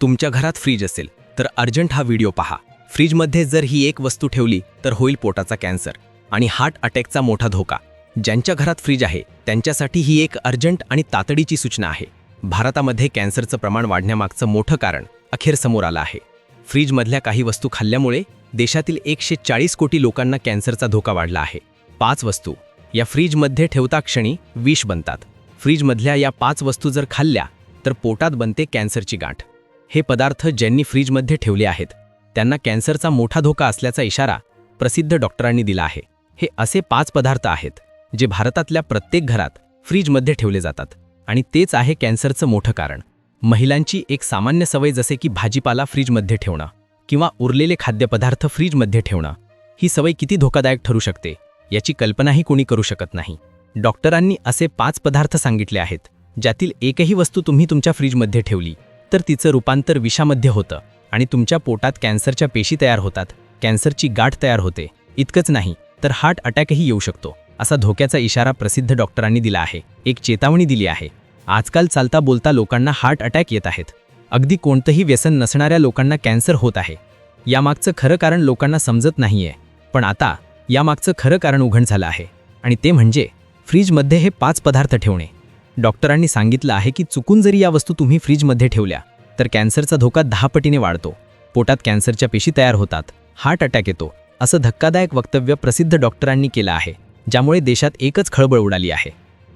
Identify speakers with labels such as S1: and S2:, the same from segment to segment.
S1: तुमच्या घरात फ्रीज असेल तर अर्जंट हा व्हिडिओ पहा. फ्रीजमध्ये जर ही एक वस्तू ठेवली तर होईल पोटाचा कॅन्सर आणि हार्ट अटॅकचा मोठा धोका. ज्यांच्या घरात फ्रीज आहे त्यांच्यासाठी ही एक अर्जंट आणि तातडीची सूचना आहे. भारतामध्ये कॅन्सरचं प्रमाण वाढण्यामागचं मोठं कारण अखेर समोर आलं आहे. फ्रीजमधल्या काही वस्तू खाल्ल्यामुळे देशातील एकशे चाळीस कोटी लोकांना कॅन्सरचा धोका वाढला आहे. पाच वस्तू. या फ्रीजमध्ये ठेवता क्षणी विष बनतात. फ्रीजमधल्या या पाच वस्तू जर खाल्ल्या तर पोटात बनते कॅन्सरची गाठ. हे पदार्थ ज्यांनी फ्रीजमध्ये ठेवले आहेत त्यांना कॅन्सरचा मोठा धोका असल्याचा इशारा प्रसिद्ध डॉक्टरांनी दिला आहे. हे असे पाच पदार्थ आहेत जे भारतातल्या प्रत्येक घरात फ्रीजमध्ये ठेवले जातात आणि तेच आहे कॅन्सरचं मोठं कारण. महिलांची एक सामान्य सवय जसे की भाजीपाला फ्रीजमध्ये ठेवणं किंवा उरलेले खाद्यपदार्थ फ्रीजमध्ये ठेवणं ही सवय किती धोकादायक ठरू शकते याची कल्पनाही कोणी करू शकत नाही. डॉक्टरांनी असे पाच पदार्थ सांगितले आहेत ज्यातील एकही वस्तू तुम्ही तुमच्या फ्रीजमध्ये ठेवली तर तिचं रूपांतर विषामध्ये होतं आणि तुमच्या पोटात कॅन्सरच्या पेशी तयार होतात. कॅन्सरची गाठ तयार होते. इतकंच नाही तर हार्ट अटॅकही येऊ शकतो असा धोक्याचा इशारा प्रसिद्ध डॉक्टरांनी दिला आहे. एक चेतावणी दिली आहे. आजकाल चालता बोलता लोकांना हार्ट अटॅक येत आहेत. अगदी कोणतंही व्यसन नसणाऱ्या लोकांना कॅन्सर होत आहे. यामागचं खरं कारण लोकांना समजत नाहीये. पण आता यामागचं खरं कारण उघड झालं आहे. आणि ते म्हणजे फ्रीजमध्ये हे पाच पदार्थ ठेवणे. डॉक्टरांनी सांगितलं आहे की चुकून जरी या वस्तू तुम्ही फ्रीजमध्ये ठेवल्या तर कॅन्सरचा धोका दहा पटीने वाढतो. पोटात कॅन्सरच्या पेशी तयार होतात हार्ट अटॅक येतो असं धक्कादायक वक्तव्य प्रसिद्ध डॉक्टरांनी केलं आहे ज्यामुळे देशात एकच खळबळ उडाली आहे.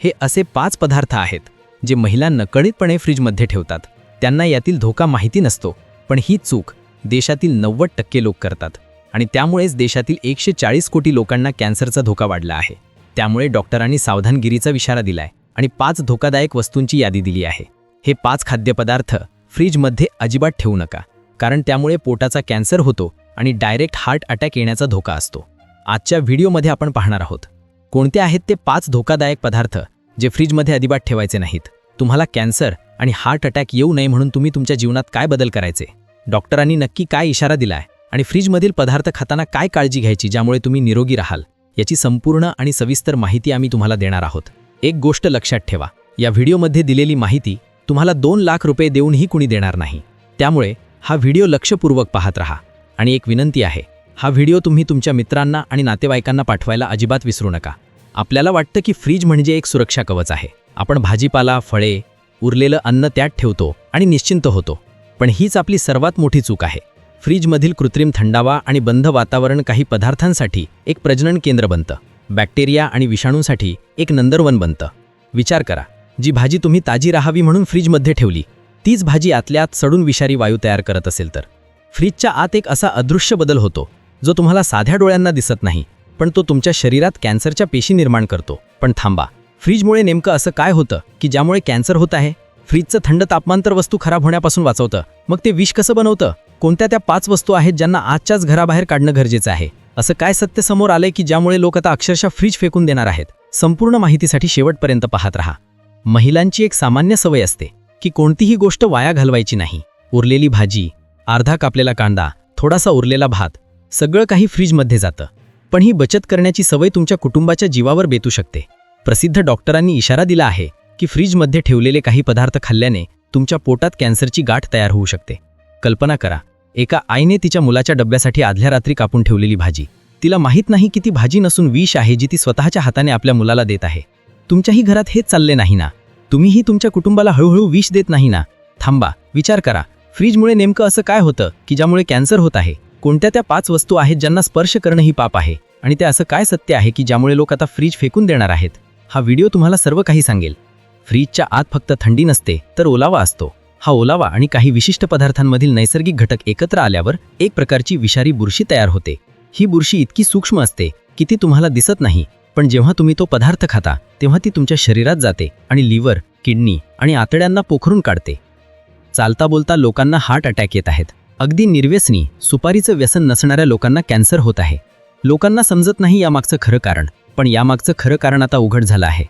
S1: हे असे पाच पदार्थ आहेत जे महिला नकळीतपणे फ्रीजमध्ये ठेवतात. त्यांना यातील धोका माहिती नसतो पण ही चूक देशातील नव्वद टक्के लोक करतात आणि त्यामुळेच देशातील एकशे चाळीस कोटी लोकांना कॅन्सरचा धोका वाढला आहे. त्यामुळे डॉक्टरांनी सावधानगिरीचा इशारा दिलाय. आणि पाच धोकादायक वस्तूंची यादी दिली आहे. हे पाच खाद्यपदार्थ फ्रीजमध्ये अजिबात ठेवू नका कारण त्यामुळे पोटाचा कॅन्सर होतो आणि डायरेक्ट हार्ट अटॅक येण्याचा धोका असतो. आजच्या व्हिडिओमध्ये आपण पाहणार आहोत. कोणते आहेत ते पाच धोकादायक पदार्थ जे फ्रीजमध्ये अजिबात ठेवायचे नाहीत? तुम्हाला कॅन्सर आणि हार्ट अटॅक येऊ नये म्हणून तुम्ही तुमच्या जीवनात काय बदल करायचे? डॉक्टरांनी नक्की काय इशारा दिलाय? आणि फ्रीजमधील पदार्थ खाताना काय काळजी घ्यायची ज्यामुळे तुम्ही निरोगी राहाल? याची संपूर्ण आणि सविस्तर माहिती आम्ही तुम्हाला देणार आहोत. एक गोष्ट लक्षात ठेवा. या व्हिडिओमध्ये दिलेली माहिती तुम्हाला दोन लाख रुपये देऊनही कुणी देणार नाही. त्यामुळे हा व्हिडिओ लक्षपूर्वक पाहत राहा. आणि एक विनंती आहे हा व्हिडिओ तुम्ही तुमच्या मित्रांना आणि नातेवाईकांना पाठवायला अजिबात विसरू नका. आपल्याला वाटतं की फ्रीज म्हणजे एक सुरक्षा कवच आहे. आपण भाजीपाला फळे उरलेलं अन्न त्यात ठेवतो आणि निश्चिंत होतो. पण हीच आपली सर्वात मोठी चूक आहे. फ्रीजमधील कृत्रिम थंडावा आणि बंद वातावरण काही पदार्थांसाठी एक प्रजनन केंद्र बनतं. बॅक्टेरिया आणि विषाणूंसाठी एक नंदरवन बनतं. विचार करा जी भाजी तुम्ही ताजी राहावी म्हणून फ्रीजमध्ये ठेवली तीच भाजी आतल्यात सडून विषारी वायू तयार करत असेल तर. फ्रीजच्या आत एक असा अदृश्य बदल होतो जो तुम्हाला साध्या डोळ्यांना दिसत नाही पण तो तुमच्या शरीरात कॅन्सरच्या पेशी निर्माण करतो. पण थांबा फ्रीजमुळे नेमकं असं काय होतं की ज्यामुळे कॅन्सर होत आहे? फ्रीजचं थंड तापमान तर वस्तू खराब होण्यापासून वाचवतं मग ते विष कसं बनवतं? कोणत्या त्या पाच वस्तू आहेत ज्यांना आजच्याच घराबाहेर काढणं गरजेचं आहे? असं काय सत्य समोर आलंय की ज्यामुळे लोक आता अक्षरशः फ्रीज फेकून देणार आहेत? संपूर्ण माहितीसाठी शेवटपर्यंत पाहत राहा. महिलांची एक सामान्य सवय असते की कोणतीही गोष्ट वाया घालवायची नाही. उरलेली भाजी अर्धा कापलेला कांदा थोडासा उरलेला भात सगळं काही फ्रीजमध्ये जातं. पण ही बचत करण्याची सवय तुमच्या कुटुंबाच्या जीवावर बेतू शकते. प्रसिद्ध डॉक्टरांनी इशारा दिला आहे की फ्रीजमध्ये ठेवलेले काही पदार्थ खाल्ल्याने तुमच्या पोटात कॅन्सरची गाठ तयार होऊ शकते. कल्पना करा एका आईने तिच्या मुलाच्या डब्यासाठी आदल्या रात्री कापून ठेवलेली भाजी. तिला माहीत नाही की ती भाजी नसून विष आहे जी ती स्वतःच्या हाताने आपल्या मुलाला देत आहे. तुमच्याही घरात हेच चालले नाही ना? तुम्हीही तुमच्या कुटुंबाला हळूहळू विष देत नाही ना? थांबा विचार करा. फ्रीजमुळे नेमकं असं काय होतं की ज्यामुळे कॅन्सर होत आहे? कोणत्या त्या पाच वस्तू आहेत ज्यांना स्पर्श करणं ही पाप आहे? आणि ते असं काय सत्य आहे की ज्यामुळे लोक आता फ्रीज फेकून देणार आहेत? हा व्हिडिओ तुम्हाला सर्व काही सांगेल. फ्रीजच्या आत फक्त थंडी नसते तर ओलावा असतो. हा ओलावा आणि काही विशिष्ट पदार्थांमधील नैसर्गिक घटक एकत्र आल्यावर एक प्रकारची विषारी बुरशी तयार होते. ही बुरशी इतकी सूक्ष्म असते की ती तुम्हाला दिसत नाही पण जेव्हा तुम्ही तो पदार्थ खाता तेव्हा ती तुमच्या शरीरात जाते आणि लिव्हर किडनी आणि आतड्यांना पोखरून काढते. चालता बोलता लोकांना हार्ट अटॅक येत आहेत. अगदी निर्व्यसनी सुपारीचं व्यसन नसणाऱ्या लोकांना कॅन्सर होत आहे. लोकांना समजत नाही यामागचं खरं कारण पण यामागचं खरं कारण आता उघड झालं आहे.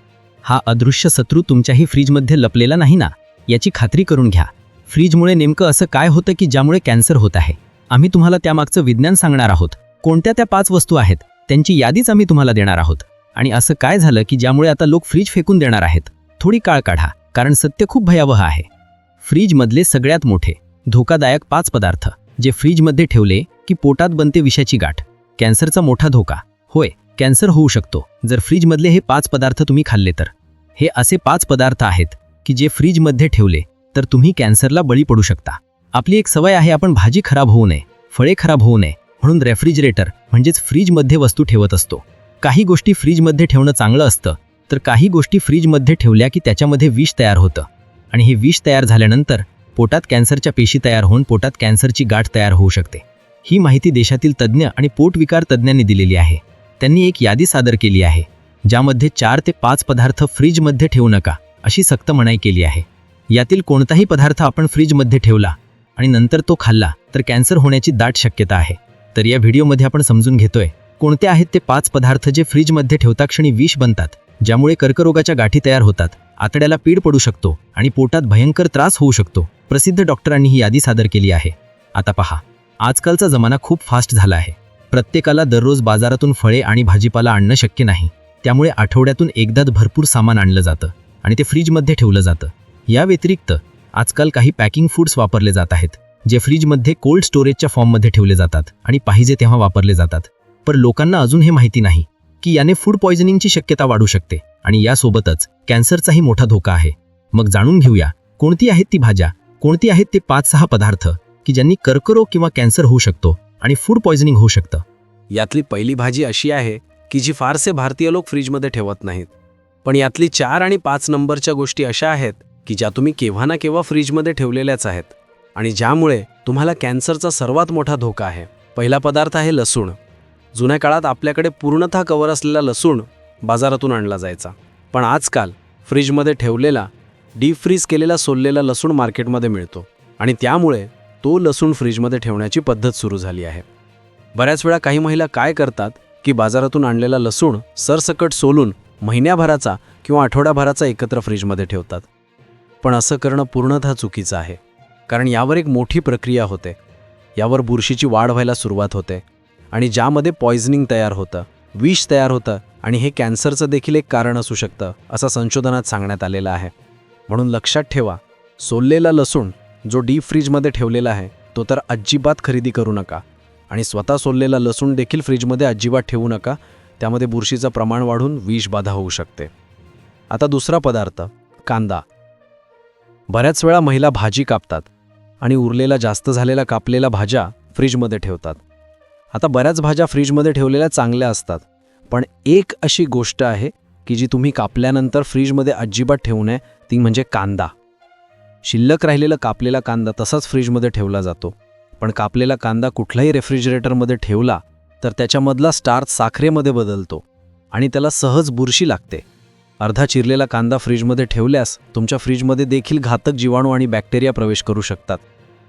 S1: हा अदृश्य शत्रू तुमच्याही फ्रीजमध्ये लपलेला नाही ना? याची खात्री करून घ्या. फ्रीजमुळे नेमकं असं काय होतं की ज्यामुळे कॅन्सर होत आहे? आम्ही तुम्हाला त्यामागचं विज्ञान सांगणार आहोत. कोणत्या त्या पाच वस्तू आहेत? त्यांची यादीच आम्ही तुम्हाला देणार आहोत. आणि असं काय झालं की ज्यामुळे आता लोक फ्रीज फेकून देणार आहेत? थोडी काळ काढा कारण सत्य खूप भयावह आहे. फ्रीजमधले सगळ्यात मोठे धोकादायक पाच पदार्थ जे फ्रीजमध्ये ठेवले की पोटात बनते विषाची गाठ. कॅन्सरचा मोठा धोका. होय कॅन्सर होऊ शकतो. जर फ्रीजमधले हे पाच पदार्थ तुम्ही खाल्ले तर. हे असे पाच पदार्थ आहेत की जे फ्रीजमध्ये ठेवले तर तुम्ही कॅन्सरला बळी पडू शकता. आपली एक सवय आहे आपण भाजी खराब होऊ नये फळे खराब होऊ नये म्हणून रेफ्रिजरेटर म्हणजेच फ्रीजमध्ये वस्तू ठेवत असतो. काही गोष्टी फ्रीजमध्ये ठेवणं चांगलं असतं तर काही गोष्टी फ्रीजमध्ये ठेवल्या की त्याच्यामध्ये विष तयार होतं. आणि हे विष तयार झाल्यानंतर पोटात कॅन्सरच्या पेशी तयार होऊन पोटात कॅन्सरची गाठ तयार होऊ शकते. ही माहिती देशातील तज्ज्ञ आणि पोटविकार तज्ज्ञांनी दिलेली आहे. त्यांनी एक यादी सादर केली आहे ज्यामध्ये चार ते पाच पदार्थ फ्रीजमध्ये ठेवू नका. अशी सक्त मनाई केली आहे. यातील कोणताही पदार्थ आपण फ्रीजमध्ये ठेवला आणि नंतर तो खाल्ला तर कॅन्सर होण्याची दाट शक्यता आहे. तर या व्हिडिओमध्ये आपण समजून घेतोय कोणते आहेत ते पाच पदार्थ जे फ्रीजमध्ये ठेवता क्षणी विष बनतात ज्यामुळे कर्करोगाच्या गाठी तयार होतात आतड्याला पीड पडू शकतो आणि पोटात भयंकर त्रास होऊ शकतो. प्रसिद्ध डॉक्टरांनी ही यादी सादर केली आहे. आता पहा आजकालचा जमाना खूप फास्ट झाला आहे. प्रत्येकाला दररोज बाजारातून फळे आणि भाजीपाला आणणं शक्य नाही. त्यामुळे आठवड्यातून एकदाच भरपूर सामान आणलं जातं. आणि ते फ्रीजमध्ये ठेवलं जातं. या व्यतिरिक्त आजकाल काही पॅकिंग फूड्स वापरले जात आहेत जे फ्रीजमध्ये कोल्ड स्टोरेजच्या फॉर्ममध्ये ठेवले जातात आणि पाहिजे तेव्हा वापरले जातात. पर लोकांना अजून हे माहिती नाही की याने फूड पॉयझनिंगची शक्यता वाढू शकते आणि यासोबतच कॅन्सरचाही मोठा धोका आहे. मग जाणून घेऊया कोणती आहेत ती भाज्या? कोणती आहेत ते पाच सहा पदार्थ की ज्यांनी कर्करोग किंवा कॅन्सर होऊ शकतो आणि फूड पॉयझनिंग होऊ शकतं?
S2: यातली पहिली भाजी अशी आहे की जी फारसे भारतीय लोक फ्रीजमध्ये ठेवत नाहीत. पण यातली चार आणि पाच नंबरच्या गोष्टी अशा आहेत की ज्या तुम्ही केव्हा ना केव्हा फ्रीजमध्ये ठेवलेल्याच आहेत. आणि ज्यामुळे तुम्हाला कॅन्सरचा सर्वात मोठा धोका आहे. पहिला पदार्थ आहे लसूण. जुन्या काळात आपल्याकडे पूर्णतः कवर असलेला लसूण बाजारातून आणला जायचा. पण आजकाल फ्रीजमध्ये ठेवलेला डीप फ्रीज केलेला सोललेला लसूण मार्केटमध्ये मिळतो. आणि त्यामुळे तो लसूण फ्रीजमध्ये ठेवण्याची पद्धत सुरू झाली आहे. बऱ्याच वेळा काही महिला काय करतात की बाजारातून आणलेला लसूण सरसकट सोलून महिन्याभराचा किंवा आठवड्याभराचा एकत्र फ्रीजमध्ये ठेवतात. पण असं करणं पूर्णतः चुकीचं आहे. कारण यावर एक मोठी प्रक्रिया होते. यावर बुरशीची वाढ व्हायला सुरुवात होते. आणि ज्यामध्ये पॉयझनिंग तयार होतं विष तयार होतं आणि हे कॅन्सरचं देखील एक कारण असू शकतं असं संशोधनात सांगण्यात आलेलं आहे. म्हणून लक्षात ठेवा सोललेला लसूण जो डीप फ्रीजमध्ये ठेवलेला आहे तो तर अजिबात खरेदी करू नका. आणि स्वतः सोललेला लसूण देखील फ्रीजमध्ये अजिबात ठेवू नका त्यामध्ये बुरशीचं प्रमाण वाढून विषबाधा होऊ शकते. आता दुसरा पदार्थ कांदा. बऱ्याच वेळा महिला भाजी कापतात आणि उरलेला जास्त झालेला कापलेला भाज्या फ्रीजमध्ये ठेवतात. आता बऱ्याच भाज्या फ्रीजमध्ये ठेवलेल्या चांगल्या असतात पण एक अशी गोष्ट आहे की जी तुम्ही कापल्यानंतर फ्रीजमध्ये अजिबात ठेवू नये ती म्हणजे कांदा. शिल्लक राहिलेला कापलेला कांदा तसाच फ्रीजमध्ये ठेवला जातो पण कापलेला कांदा कुठल्याही रेफ्रिजरेटरमध्ये ठेवला तर त्याच्यामधला स्टार्च साखरेमध्ये बदलतो आणि त्याला सहज बुरशी लागते. अर्धा चिरलेला कांदा फ्रीजमध्ये ठेवल्यास तुमच्या फ्रीजमध्ये देखील घातक जीवाणू आणि बॅक्टेरिया प्रवेश करू शकतात.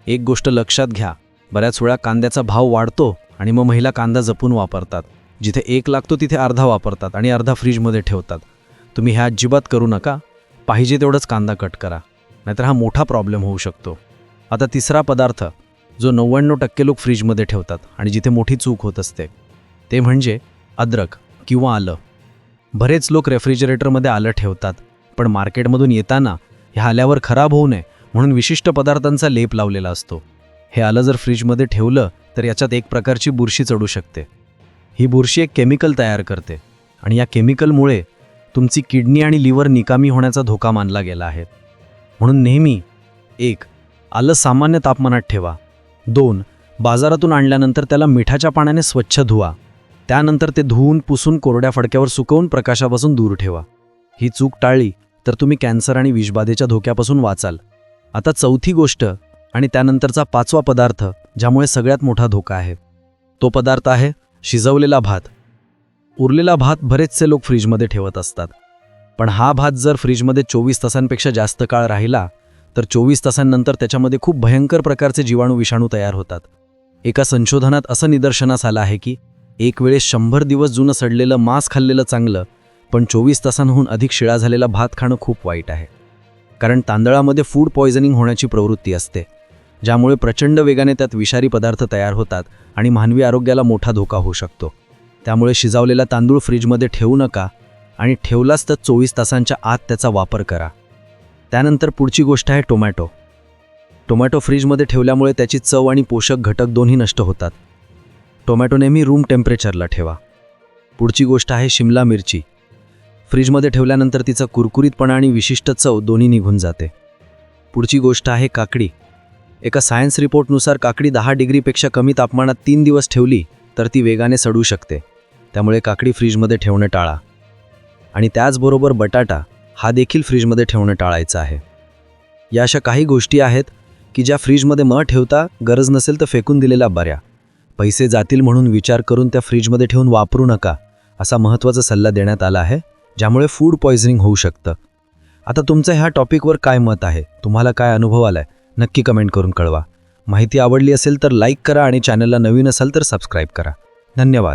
S2: एक गोष्ट लक्षात घ्या बऱ्याच वेळा कांद्याचा भाव वाढतो आणि मग महिला कांदा जपून वापरतात जिथे एक लागतो तिथे अर्धा वापरतात आणि अर्धा फ्रीजमध्ये ठेवतात. तुम्ही ह्या अजिबात करू नका पाहिजे तेवढंच कांदा कट करा नाहीतर हा मोठा प्रॉब्लेम होऊ शकतो. आता तिसरा पदार्थ जो नव्याण्णव टक्के लोक फ्रीजमध्ये ठेवतात आणि जिथे मोठी चूक होत असते ते म्हणजे अद्रक किंवा आलं. बरेच लोक रेफ्रिजरेटरमध्ये आलं ठेवतात पण मार्केटमधून येताना ह्या आल्यावर खराब होऊ नये म्हणून विशिष्ट पदार्थांचा लेप लावलेला असतो. हे आलं जर फ्रीजमध्ये ठेवलं तर याच्यात एक प्रकारची बुरशी चढू शकते. ही बुरशी एक केमिकल तयार करते आणि या केमिकलमुळे तुमची किडनी आणि लिव्हर निकामी होण्याचा धोका मानला गेला आहे. म्हणून नेहमी एक आलं सामान्य तापमानात ठेवा. दोन बाजारातून आणल्यानंतर त्याला मिठाच्या पाण्याने स्वच्छ धुवा. त्यानंतर ते धुवून पुसून कोरड्या फडक्यावर सुकवून प्रकाशापासून दूर ठेवा. ही चूक टाळली तर तुम्ही कॅन्सर आणि विषबाधेच्या धोक्यापासून वाचाल. आता चौथी गोष्ट आणि त्यानंतरचा पाचवा पदार्थ ज्यामुळे सगळ्यात मोठा धोका आहे. तो पदार्थ आहे शिजवलेला भात. उरलेला भात बरेचसे लोक फ्रीजमध्ये ठेवत असतात. पण हा भात जर फ्रीजमध्ये चोवीस तासांपेक्षा जास्त काळ राहिला तर चोवीस तासांनंतर त्याच्यामध्ये खूप भयंकर प्रकारचे जीवाणू विषाणू तयार होतात. एका संशोधनात असं निदर्शनास आलं आहे की एक वेळेस शंभर दिवस जुनं सडलेलं मांस खाल्लेलं चांगलं पण चोवीस तासांहून अधिक शिळा झालेला भात खाणं खूप वाईट आहे. कारण तांदळामध्ये फूड पॉयझनिंग होण्याची प्रवृत्ती असते ज्यामुळे प्रचंड वेगाने त्यात विषारी पदार्थ तयार होतात आणि मानवी आरोग्याला मोठा धोका होऊ शकतो. त्यामुळे शिजावलेला तांदूळ फ्रीजमध्ये ठेवू नका आणि ठेवलाच तर चोवीस तासांच्या आत त्याचा वापर करा. त्यानंतर पुढची गोष्ट आहे टोमॅटो. टोमॅटो फ्रीजमध्ये ठेवल्यामुळे त्याची चव आणि पोषक घटक दोन्ही नष्ट होतात. टोमॅटो नेहमी रूम टेम्परेचरला ठेवा. पुढची गोष्ट आहे शिमला मिरची. फ्रीजमध्ये ठेवल्यानंतर तिचा कुरकुरीतपणा आणि विशिष्ट चव दोन्ही निघून जाते. पुढची गोष्ट आहे काकडी. एका सायन्स रिपोर्टनुसार काकडी दहा डिग्रीपेक्षा कमी तापमानात तीन दिवस ठेवली तर ती वेगाने सडू शकते. त्यामुळे काकडी फ्रीजमध्ये ठेवणं टाळा. आणि त्याचबरोबर बटाटा. हा देखील फ्रीजमध्ये ठेवणं टाळायचं आहे. या अशा काही गोष्टी आहेत की ज्या फ्रीजमध्ये न ठेवता गरज नसेल तर फेकून दिलेल्या बऱ्या. पैसे जातील म्हणून विचार करून त्या फ्रीजमध्ये ठेवून वापरू नका असा महत्त्वाचा सल्ला देण्यात आला आहे ज्यामुळे फूड पॉयझनिंग होऊ शकतं. आता तुमचं ह्या टॉपिकवर काय मत आहे? तुम्हाला काय अनुभव आलाय? नक्की कमेंट करून कळवा. माहिती आवडली असेल तर लाईक करा आणि चॅनलला नवीन असाल तर सबस्क्राईब करा. धन्यवाद.